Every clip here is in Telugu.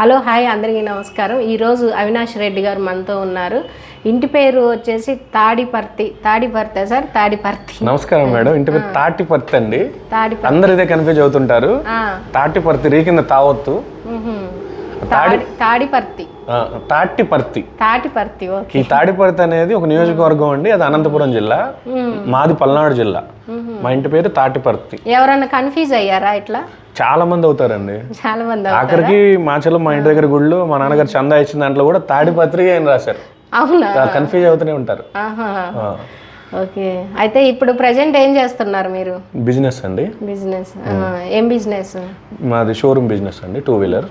హలో హాయ్ అందరికీ నమస్కారం. ఈరోజు అవినాష్ రెడ్డి గారు మనతో ఉన్నారు. ఇంటి పేరు వచ్చేసి తాడిపర్తి. తాడిపర్తి సార్? తాడిపర్తి. నమస్కారం మేడం. ఇంటి పేరు తాటిపర్తి అండి. తాడిపర్తి అందరు ఇదే కన్ఫ్యూజ్ అవుతుంటారు. తాటిపర్తి రీ కింద తావొత్తు. తాడిపర్తి. తాటిపర్తి. తాటిపర్తి ఈ తాడిపర్తి అనేది ఒక నియోజకవర్గం అండి అది అనంతపురం జిల్లా మాది పల్నాడు జిల్లా. మా ఇంటి పేరు తాటిపర్తి. ఎవరన్నా కన్ఫ్యూజ్ అయ్యారా ఇట్లా? చాలా మంది అవుతారండి. చాలా మంది ఆఖరికి మా చెల్లు మా ఇంటి దగ్గర గుళ్ళు మా నాన్నగారు చందా ఇచ్చిన దాంట్లో కూడా తాడిపత్రి అని రాశారు. అవునా? కన్ఫ్యూజ్ అవుతూనే ఉంటారు. ఆహా. ఓకే. అయితే ఇప్పుడు ప్రజెంట్ ఏం చేస్తున్నారు మీరు? బిజినెస్ అండి. బిజినెస్. ఏం బిజినెస్? మాది షోరూమ్ బిజినెస్ అండి టూ వీలర్.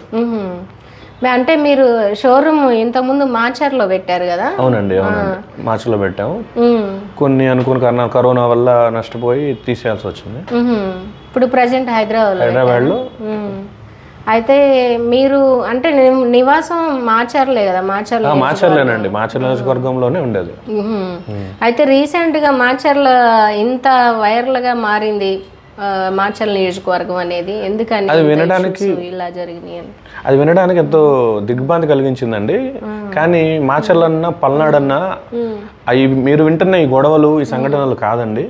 అంటే మీరు షోరూమ్ ఇంతకుముందు మాచర్లో పెట్టారు కదా? అవునండి అవునండి. మార్చిలో పెట్టాము. కొన్ని అనుకున్న కారణాలు కరోనా వల్ల నష్టపోయి తీసేయాల్సి వచ్చింది. ఇప్పుడు ప్రజెంట్ హైదరాబాద్లో హైదరాబాద్లో. అయితే మీరు అంటే నివాసం మాచర్లే కదా? మాచర్లో మాచర్లేనండి. మాచర్ల నియోజకవర్గంలోనే ఉండేది. అయితే రీసెంట్గా మాచర్ల ఇంత వైరల్గా మారింది. ఆ, మాచర్ల నియోజకవర్గం అనేది ఎందుకని ఇంత వినడానికి- ఇలా జరిగినాయి అని. అది వినడానికి ఎంతో దిగ్భ్రాంతి కలిగించిందండి. కానీ మాచర్లన్నా పల్నాడన్నా అవి మీరు వింటున్న ఈ గొడవలు ఈ సంఘటనలు కాదండి.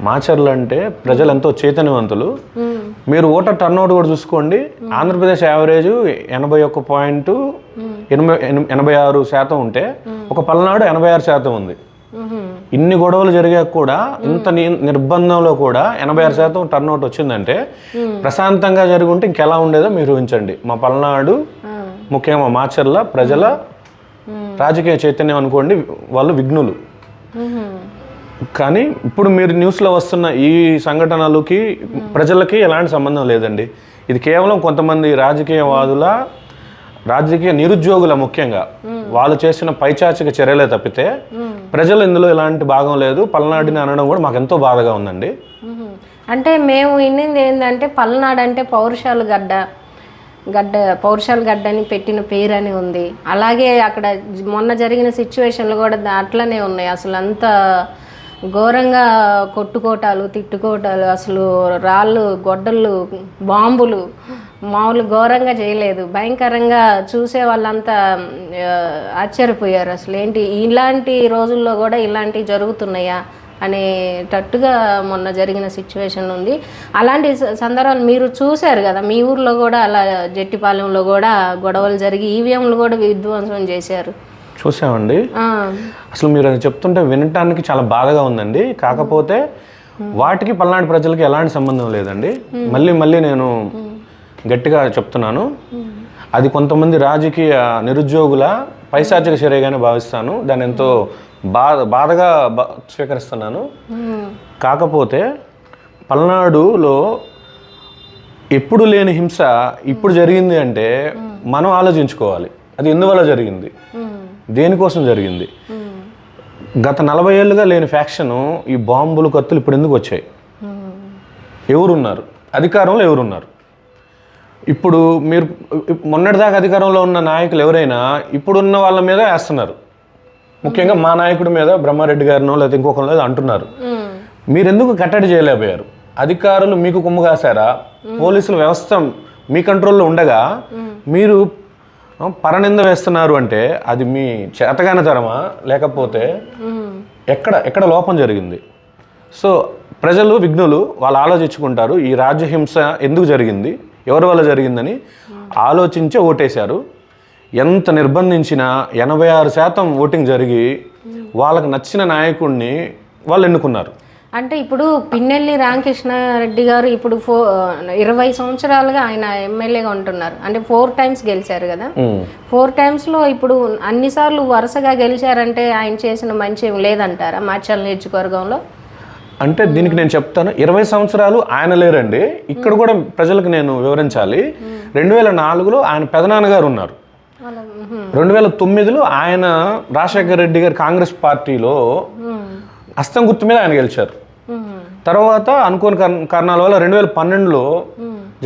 మాచర్లు అంటే ప్రజలు ఎంతో చైతన్యవంతులు. మీరు ఓటర్ టర్న్అవుట్ కూడా చూసుకోండి. ఆంధ్రప్రదేశ్ యావరేజ్ ఎనభై ఒక్క పాయింట్ ఎనభై ఎన- ఎనభై ఆరు శాతం ఉంటే ఒక పల్నాడు ఎనభై ఆరు శాతం ఉంది. ఇన్ని గొడవలు జరిగాక కూడా ఇంత నిర్బంధంలో కూడా ఎనభై ఆరు శాతం టర్న్అవుట్ వచ్చిందంటే ప్రశాంతంగా జరిగి ఉంటే ఇంకెలా ఉండేదో మీరు ఊహించండి. మా పల్నాడు. ముఖ్యంగా మాచర్ల ప్రజల రాజకీయ చైతన్యం అనుకోండి వాళ్ళు విఘ్నులు. కానీ ఇప్పుడు మీరు న్యూస్లో వస్తున్న ఈ సంఘటనలకి ప్రజలకి ఎలాంటి సంబంధం లేదండి. ఇది కేవలం కొంతమంది రాజకీయవాదుల రాజకీయ నిరుద్యోగుల ముఖ్యంగా వాళ్ళు చేసిన పైచాచిక చర్యలే తప్పితే ప్రజలు ఇందులో ఎలాంటి భాగం లేదు. పల్నాడిని అనడం కూడా మాకు ఎంతో బాధగా ఉందండి. అంటే మేము విన్నింది ఏంటంటే పల్నాడు అంటే పౌరుషాలు గడ్డ గడ్డ పౌరుషాలు గడ్డ అని పెట్టిన పేరు అని ఉంది. అలాగే అక్కడ మొన్న జరిగిన సిచ్యువేషన్లు కూడా దా- అట్లనే ఉన్నాయి. అసలు అంత ఘోరంగా కొట్టుకోటాలు తిట్టుకోటాలు అసలు రాళ్ళు గొడ్డళ్ళు బాంబులు మామూలు ఘోరంగా చేయలేదు. భయంకరంగా చూసే వాళ్ళంతా ఆశ్చర్యపోయారు అసలు. ఏంటి ఇలాంటి రోజుల్లో కూడా ఇలాంటివి జరుగుతున్నాయా అనేటట్టుగా మొన్న జరిగిన సిచ్యువేషన్ ఉంది. అలాంటి సందర్భాలు మీరు చూశారు కదా మీ ఊర్లో కూడా అలా జట్టిపాలెంలో కూడా గొడవలు జరిగి ఈవీఎంలు కూడా విధ్వంసం చేశారు. చూసామండి. అసలు మీరు అది చెప్తుంటే వినటానికి చాలా బాధగా ఉందండి. కాకపోతే వాటికి పల్నాడు ప్రజలకి ఎలాంటి సంబంధం లేదండి. మళ్ళీ మళ్ళీ నేను గట్టిగా చెప్తున్నాను. అది కొంతమంది రాజకీయ నిరుద్యోగుల పైశాచిక చర్యగానే భావిస్తాను. దాన్ని ఎంతో బాధ బాధగా బా స్వీకరిస్తున్నాను. కాకపోతే పల్నాడులో ఎప్పుడు లేని హింస ఇప్పుడు జరిగింది అంటే మనం ఆలోచించుకోవాలి. అది ఎందువల్ల జరిగింది? దేనికోసం జరిగింది? గత నలభై ఏళ్ళుగా లేని ఫ్యాక్షన్ ఈ బాంబులు కత్తులు ఇప్పుడు ఎందుకు వచ్చాయి? ఎవరున్నారు? అధికారంలో ఎవరున్నారు? ఇప్పుడు మీరు మొన్నటిదాకా అధికారంలో ఉన్న నాయకులు ఎవరైనా ఇప్పుడున్న వాళ్ళ మీద వేస్తున్నారు. ముఖ్యంగా మా నాయకుడి మీద బ్రహ్మారెడ్డి గారినో లేకపోతే ఇంకొకరినో ఏదో అంటున్నారు. ఉమ్, మీరు ఎందుకు కట్టడి చేయలేకపోయారు? అధికారులు మీకు కుమ్ము కాశారా? పోలీసుల వ్యవస్థ మీ కంట్రోల్లో ఉండగా మీరు పరనింద వేస్తున్నారు అంటే అది మీ చేతగానితరమా లేకపోతే ఉమ్, ఎక్కడ ఎక్కడ లోపం జరిగింది? సో ప్రజలు విఘ్నులు వాళ్ళు ఆలోచించుకుంటారు ఈ రాజ్యహింస ఎందుకు జరిగింది? ఎవరి వల్ల జరిగిందని ఆలోచించే ఓటేశారు. ఎంత నిర్బంధించినా ఎనభై ఆరు శాతం ఓటింగ్ జరిగి వాళ్ళకి నచ్చిన నాయకుడిని వాళ్ళు ఎన్నుకున్నారు. అంటే ఇప్పుడు పిన్నెల్లి రామకృష్ణారెడ్డి గారు ఇప్పుడు ఫో ఇరవై సంవత్సరాలుగా ఆయన ఎమ్మెల్యేగా ఉంటున్నారు. అంటే ఫోర్ టైమ్స్ గెలిచారు కదా. ఫోర్ టైమ్స్లో ఇప్పుడు అన్నిసార్లు వరుసగా గెలిచారంటే ఆయన చేసిన మంచి లేదంటారా? మాచల్ నియోజకవర్గంలో? అంటే దీనికి నేను చెప్తాను ఇరవై సంవత్సరాలు ఆయన లేరండి. ఇక్కడ కూడా ప్రజలకు నేను వివరించాలి. రెండు వేల నాలుగులో ఆయన పెదనాన్నగారు ఉన్నారు. రెండు వేల తొమ్మిదిలో ఆయన రాజశేఖర రెడ్డి గారి కాంగ్రెస్ పార్టీలో హస్తం గుర్తు మీద ఆయన గెలిచారు. తర్వాత అనుకోని కారణాల వల్ల రెండు వేల పన్నెండులో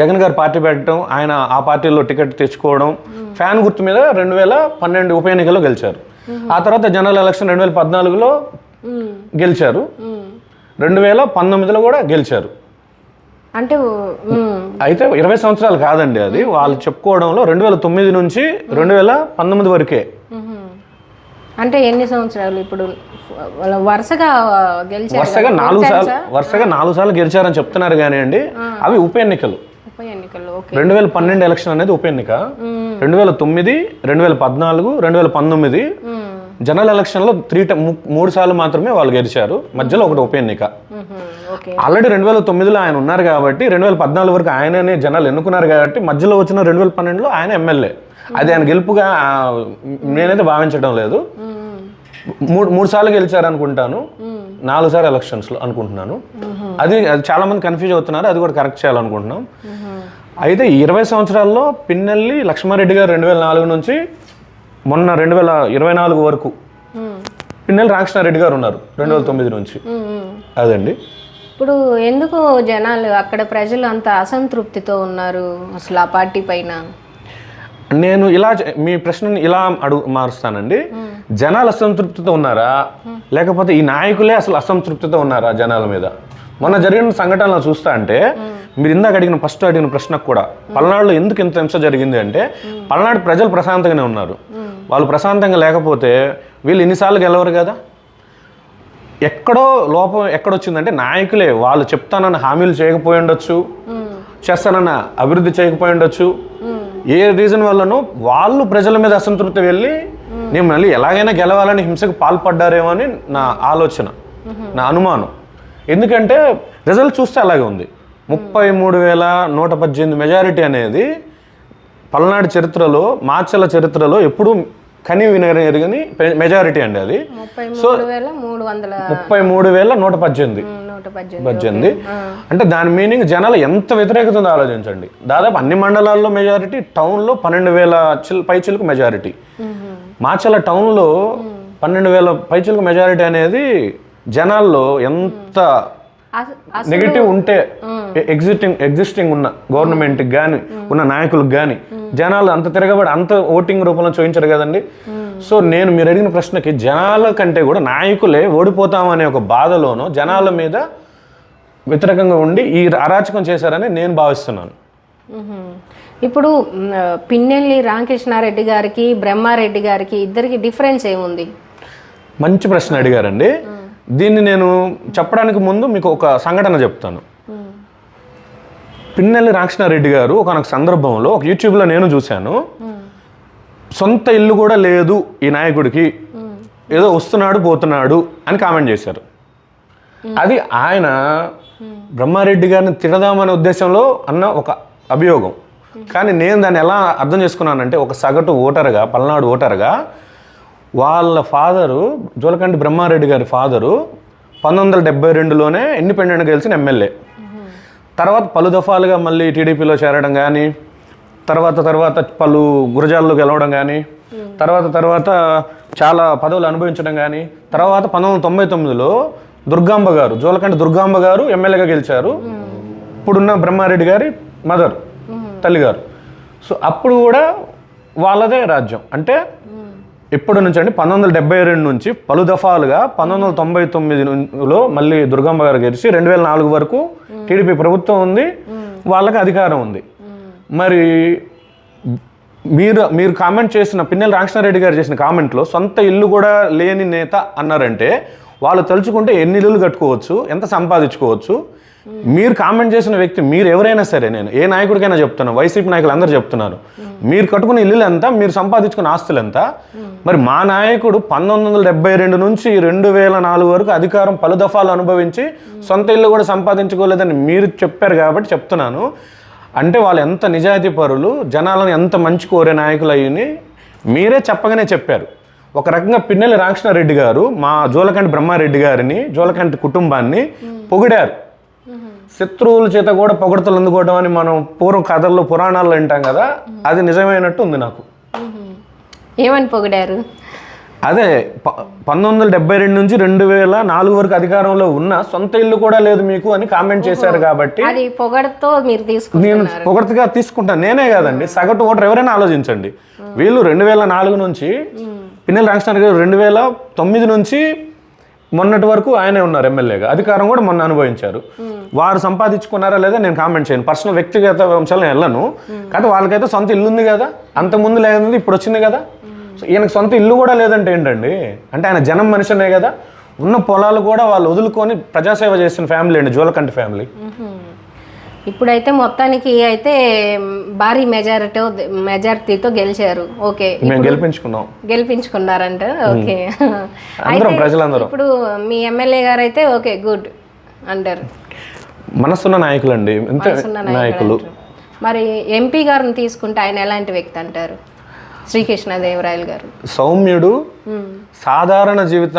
జగన్ గారు పార్టీ పెట్టడం ఆయన ఆ పార్టీలో టికెట్ తెచ్చుకోవడం ఫ్యాన్ గుర్తు మీద రెండు వేల పన్నెండు ఉప ఎన్నికల్లో గెలిచారు. ఆ తర్వాత జనరల్ ఎలక్షన్ రెండు వేల పద్నాలుగులో గెలిచారు. రెండు వేల పంతొమ్మిదిలో కూడా గెలిచారు. అంటే అయితే ఇరవై సంవత్సరాలు కాదండి అది. వాళ్ళు చెప్పుకోవడంలో రెండు వేల తొమ్మిది నుంచి రెండు వేల పంతొమ్మిది వరకే. అంటే ఎన్ని సంవత్సరాలు ఇప్పుడు? వరుసగా గెలిచారు వరుసగా నాలుగు సార్లు వరుసగా నాలుగు సార్లు గెలిచారని చెప్తున్నారు కానీ అండి అవి ఉప ఎన్నికలు. రెండు వేల పన్నెండు ఎలక్షన్ అనేది ఉప ఎన్నిక. రెండు వేల తొమ్మిది రెండు వేల పద్నాలుగు రెండు వేల పంతొమ్మిది జనరల్ ఎలక్షన్లో త్రీ మూడు సార్లు మాత్రమే వాళ్ళు గెలిచారు. మధ్యలో ఒకటి ఉప ఎన్నిక. ఆల్రెడీ రెండు వేల తొమ్మిదిలో ఆయన ఉన్నారు కాబట్టి రెండు వేల పద్నాలుగు వరకు ఆయననే జనాలు ఎన్నుకున్నారు కాబట్టి మధ్యలో వచ్చిన రెండు వేల పన్నెండులో ఆయన ఎమ్మెల్యే. అది ఆయన గెలుపుగా నేనైతే భావించడం లేదు. మూడు మూడు సార్లు గెలిచారు అనుకుంటాను నాలుగు సార్లు ఎలక్షన్స్లో అనుకుంటున్నాను. అది అది చాలా మంది కన్ఫ్యూజ్ అవుతున్నారు. అది కూడా కరెక్ట్ చేయాలనుకుంటున్నాం. అయితే ఇరవై సంవత్సరాల్లో పిన్నెల్లి లక్ష్మారెడ్డి గారు రెండు వేల నాలుగు నుంచి మొన్న రెండు వేల ఇరవై నాలుగు వరకు ఉమ్, పిన్నెల్లి రామకృష్ణారెడ్డి గారు ఉన్నారు రెండు వేల తొమ్మిది నుంచి. అదండి. ఇప్పుడు ఎందుకు జనాలు అక్కడ ప్రజలు అంత అసంతృప్తితో ఉన్నారు అసలు ఆ పార్టీ పైన? నేను ఇలా మీ ప్రశ్నని ఇలా అడుగు మారుస్తానండి. జనాలు అసంతృప్తితో ఉన్నారా? లేకపోతే ఈ నాయకులే అసలు అసంతృప్తితో ఉన్నారా జనాల మీద? మొన్న జరిగిన సంఘటనలు చూస్తా అంటే మీరు ఇందాక అడిగిన ఫస్ట్ అడిగిన ప్రశ్నకు కూడా పల్నాడులో ఎందుకు ఇంత హింస జరిగింది అంటే పల్నాడు ప్రజలు ప్రశాంతంగానే ఉన్నారు. వాళ్ళు ప్రశాంతంగా లేకపోతే వీళ్ళు ఎన్నిసార్లు గెలవరు కదా? ఎక్కడో లోపం ఎక్కడొచ్చిందంటే నాయకులే వాళ్ళు చెప్తానన్న హామీలు చేయకపోయి ఉండొచ్చు చేస్తానన్న అభివృద్ధి చేయకపోయి ఉండొచ్చు. ఏ రీజన్ వల్లనో వాళ్ళు ప్రజల మీద అసంతృప్తి వెళ్ళి నేను మళ్ళీ ఎలాగైనా గెలవాలని హింసకు పాల్పడ్డారేమో అని నా ఆలోచన నా అనుమానం. ఎందుకంటే రిజల్ట్ చూస్తే అలాగే ఉంది. ముప్పై మూడు వేల నూట పద్దెనిమిది మెజారిటీ అనేది పల్నాడు చరిత్రలో మాచల చరిత్రలో ఎప్పుడూ కని వినగని మెజారిటీ అండి అది. వందల ముప్పై మూడు వేల నూట పద్దెనిమిది పద్దెనిమిది అంటే దాని మీనింగ్ జనాలు ఎంత వ్యతిరేకత ఉందో ఆలోచించండి. దాదాపు అన్ని మండలాల్లో మెజారిటీ టౌన్లో పన్నెండు వేల చిల్ పైచిలకు మెజారిటీ. మాచల టౌన్లో పన్నెండు వేల పైచిలకు మెజారిటీ అనేది జనాల్లో ఎంత నెగిటివ్ ఉంటే ఎగ్జిస్టింగ్ ఎగ్జిస్టింగ్ ఉన్న గవర్నమెంట్కి కానీ ఉన్న నాయకులకు కానీ జనాలు అంత తిరగబడి అంత ఓటింగ్ రూపంలో చూపించారు కదండి. సో నేను మీరు అడిగిన ప్రశ్నకి జనాల కంటే కూడా నాయకులే ఓడిపోతామనే ఒక బాధలోనో జనాల మీద వ్యతిరేకంగా ఉండి ఈ అరాచకం చేశారని నేను భావిస్తున్నాను. ఇప్పుడు పిన్నెల్లి రామకృష్ణారెడ్డి గారికి బ్రహ్మారెడ్డి గారికి ఇద్దరికి డిఫరెన్స్ ఏముంది? మంచి ప్రశ్న అడిగారండి. దీన్ని నేను చెప్పడానికి ముందు మీకు ఒక సంఘటన చెప్తాను. పిన్నెల్లి రామకృష్ణారెడ్డి గారు ఒక సందర్భంలో ఒక యూట్యూబ్లో నేను చూశాను. సొంత ఇల్లు కూడా లేదు ఈ నాయకుడికి. ఏదో వస్తున్నాడు పోతున్నాడు అని కామెంట్ చేశారు. అది ఆయన బ్రహ్మారెడ్డి గారిని తిడదామనే ఉద్దేశంలో అన్న ఒక అభియోగం. కానీ నేను దాన్ని ఎలా అర్థం చేసుకున్నానంటే ఒక సగటు ఓటర్గా పల్నాడు ఓటర్గా వాళ్ళ ఫాదరు జోలకంటి బ్రహ్మారెడ్డి గారి ఫాదరు పంతొమ్మిది వందల డెబ్బై రెండులోనే ఇండిపెండెంట్ గెలిచిన ఎమ్మెల్యే. తర్వాత పలు దఫాలుగా మళ్ళీ టీడీపీలో చేరడం కానీ తర్వాత తర్వాత పలు గురజాల్లో గెలవడం కానీ తర్వాత తర్వాత చాలా పదవులు అనుభవించడం కానీ తర్వాత పంతొమ్మిది వందల తొంభై తొమ్మిదిలో దుర్గాంబ గారు జోలకంటి దుర్గాంబ గారు ఎమ్మెల్యేగా గెలిచారు. ఇప్పుడున్న బ్రహ్మారెడ్డి గారి మదర్ తల్లిగారు. సో అప్పుడు కూడా వాళ్ళదే రాజ్యం. అంటే ఎప్పటి నుంచి అండి పంతొమ్మిది వందల డెబ్బై రెండు నుంచి పలు దఫాలుగా పంతొమ్మిది వందల తొంభై తొమ్మిదిలో మళ్ళీ దుర్గమ్మ గారు గెలిచి రెండు వేల నాలుగు వరకు టీడీపీ ప్రభుత్వం ఉంది వాళ్ళకి అధికారం ఉంది. మరి మీరు మీరు కామెంట్ చేసిన పిన్నెల రామకృష్ణారెడ్డి గారు చేసిన కామెంట్లో సొంత ఇల్లు కూడా లేని నేత అన్నారంటే వాళ్ళు తలుచుకుంటే ఎన్ని ఇల్లులు కట్టుకోవచ్చు ఎంత సంపాదించుకోవచ్చు మీరు కామెంట్ చేసిన వ్యక్తి మీరు ఎవరైనా సరే నేను ఏ నాయకుడికైనా చెప్తాను వైసీపీ నాయకులు అందరూ చెప్తున్నారు. మీరు కట్టుకున్న ఇల్లులంతా ఎంత మీరు సంపాదించుకున్న ఆస్తులు ఎంత మరి మా నాయకుడు పంతొమ్మిది వందల డెబ్బై రెండు నుంచి రెండు వేల నాలుగు వరకు అధికారం పలు దఫాలు అనుభవించి సొంత ఇల్లు కూడా సంపాదించుకోలేదని మీరు చెప్పారు కాబట్టి చెప్తున్నాను. అంటే వాళ్ళు ఎంత నిజాయితీ పరులు జనాలను ఎంత మంచి కోరే నాయకులు అయ్యని మీరే చెప్పగానే చెప్పారు. ఒక రకంగా పిన్నెల రామకృష్ణారెడ్డి గారు మా జోలకంటి బ్రహ్మారెడ్డి గారిని జోలకంటి కుటుంబాన్ని పొగిడారు. శత్రువుల చేత కూడా పొగడతలు అందుకోవడం అని మనం పూర్వం కథల్లో పురాణాల్లో వింటాం కదా అది నిజమైనట్టు ఉంది నాకు. ఏమని పొగిడారు? అదే పంతొమ్మిది వందల డెబ్బై రెండు నుంచి రెండు వేల నాలుగు వరకు అధికారంలో ఉన్న సొంత ఇల్లు కూడా లేదు మీకు అని కామెంట్ చేశారు కాబట్టి అది పొగడతో మీరు నేను పొగడ్తగా తీసుకుంటాను. నేనే కాదండి సగటు ఓటర్ ఎవరైనా ఆలోచించండి. వీళ్ళు రెండు వేల నాలుగు నుంచి పిన్నెల రామకృష్ణ గారు రెండు వేల తొమ్మిది నుంచి మొన్నటి వరకు ఆయనే ఉన్నారు ఎమ్మెల్యేగా. అధికారం కూడా మొన్న అనుభవించారు. వారు సంపాదించుకున్నారా లేదా నేను కామెంట్ చేయను. పర్సనల్ వ్యక్తిగత అంశాలు నేను వెళ్ళను. కాకపోతే వాళ్ళకైతే సొంత ఇల్లు ఉంది కదా. అంతకుముందు లేదంది ఇప్పుడు వచ్చింది కదా. సో ఈయనకి సొంత ఇల్లు కూడా లేదంటే ఏంటండి? అంటే ఆయన జనం మనిషినే కదా. ఉన్న పొలాలు కూడా వాళ్ళు వదులుకొని ప్రజాసేవ చేసిన ఫ్యామిలీ అండి జోలకంటి ఫ్యామిలీ. ఇప్పుడైతే మొత్తానికి అయితే భారీ మెజారిటీ మెజారిటీతో గెలిచారు. ఓకే మేము గెలిపించుకున్నాం. గెలిపించుకున్నారంట. ఓకే అందరం ప్రజలందరం. ఇప్పుడు మీ ఎమ్మెల్యే గారు అయితే ఓకే గుడ్ అంటారు. మనసున్న అంతే మనసున్న నాయకులు. మరి ఎంపీ గారిని తీసుకుంటే ఆయన ఎలాంటి వ్యక్తి అంటారు? శ్రీకృష్ణదేవరాయలు గారు. సౌమ్యుడు ఉమ్, సాధారణ జీవిత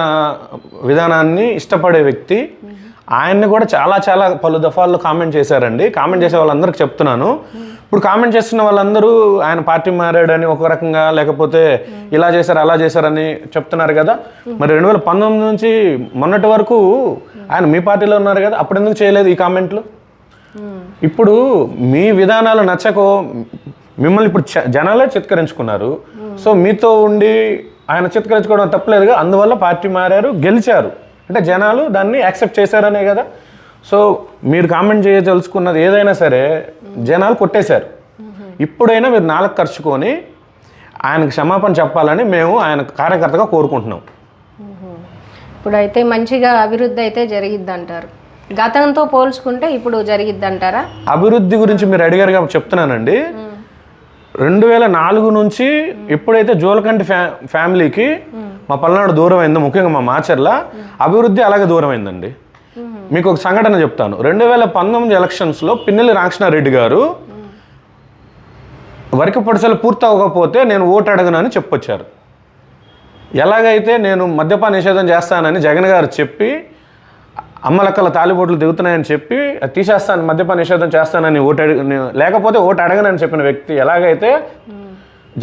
విధానాన్ని ఇష్టపడే వ్యక్తి ఆయన్ని కూడా చాలా చాలా పలు దఫాల్లో కామెంట్ చేశారండి. కామెంట్ చేసే వాళ్ళందరికీ చెప్తున్నాను. ఇప్పుడు కామెంట్ చేస్తున్న వాళ్ళందరూ ఆయన పార్టీ మారాడని ఒక రకంగా లేకపోతే ఇలా చేశారు అలా చేశారని చెప్తున్నారు కదా. మరి రెండు వేల పంతొమ్మిది నుంచి మొన్నటి వరకు ఆయన మీ పార్టీలో ఉన్నారు కదా అప్పుడు ఎందుకు చేయలేదు ఈ కామెంట్లు? ఇప్పుడు మీ విధానాలు నచ్చకో మిమ్మల్ని ఇప్పుడు చ- జనాలే చిత్కరించుకున్నారు. సో మీతో ఉండి ఆయన చిత్కరించుకోవడం తప్పలేదుగా అందువల్ల పార్టీ మారారు గెలిచారు. అంటే జనాలు దాన్ని యాక్సెప్ట్ చేశారనే కదా. సో మీరు కామెంట్ చేయదలుచుకున్నది ఏదైనా సరే జనాలు కొట్టేశారు. ఇప్పుడైనా మీరు నాలుగు ఖర్చుకొని ఆయనకు క్షమాపణ చెప్పాలని మేము ఆయన కార్యకర్తగా కోరుకుంటున్నాం. ఇప్పుడైతే మంచిగా అభివృద్ధి అయితే జరిగిద్ది అంటారు గతంతో పోల్చుకుంటే ఇప్పుడు జరిగిద్ది అంటారా అభివృద్ధి గురించి మీరు అడిగారు కాబట్టి చెప్తున్నానండి. రెండు వేల నాలుగు నుంచి ఎప్పుడైతే జోలకంటి ఫ్యా ఫ్యామిలీకి మా పల్నాడు దూరం ముఖ్యంగా మా మాచర్ల. అభివృద్ధి అలాగే దూరం అయిందండి మీకు ఒక సంఘటన చెప్తాను. రెండు వేల పంతొమ్మిది ఎలక్షన్స్లో పిన్నెల్లి రామకృష్ణారెడ్డి గారు వరికి పొడిసెలు పూర్తి అవ్వకపోతే నేను ఓటు అడగనని చెప్పొచ్చారు. ఎలాగైతే నేను మద్యపాన నిషేధం చేస్తానని జగన్ గారు చెప్పి అమ్మలక్కల తాలిబోట్లు దిగుతున్నాయని చెప్పి తీసేస్తాను మద్యపాన నిషేధం చేస్తానని ఓటు అడిగి లేకపోతే ఓటు అడగనని చెప్పిన వ్యక్తి ఎలాగైతే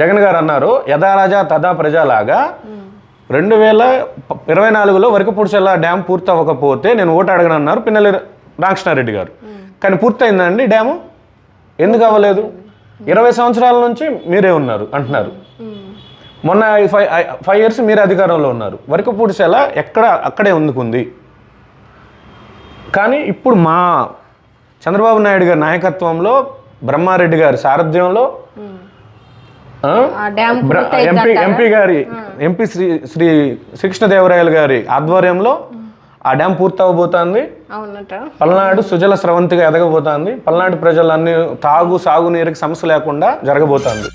జగన్ గారు అన్నారు యథారాజా తదా ప్రజలాగా రెండు వేల ఇరవై నాలుగులో వరకపూడిచెల్ల డ్యామ్ పూర్తి అవ్వకపోతే నేను ఓటు అడగనన్నారు పిన్నెల్లి రామకృష్ణారెడ్డి గారు. కానీ పూర్తయిందండి డ్యాము? ఎందుకు అవ్వలేదు? ఇరవై సంవత్సరాల నుంచి మీరే ఉన్నారు అంటున్నారు. మొన్న ఫైవ్ ఫైవ్ ఇయర్స్ మీరే అధికారంలో ఉన్నారు. వరకపూడిచెల ఎక్కడ అక్కడే ఉందుకుంది. కానీ ఇప్పుడు మా చంద్రబాబు నాయుడు గారి నాయకత్వంలో బ్రహ్మారెడ్డి గారి సారథ్యంలో ఎంపీ ఎంపీ గారి ఎంపీ శ్రీ శ్రీ శ్రీకృష్ణదేవరాయలు గారి ఆధ్వర్యంలో ఆ డ్యామ్ పూర్తవబోతోంది. పల్నాడు సుజల స్రవంతిగా ఎదగబోతోంది. పల్నాడు ప్రజలన్నీ తాగు సాగునీరుకి సమస్య లేకుండా జరగబోతోంది.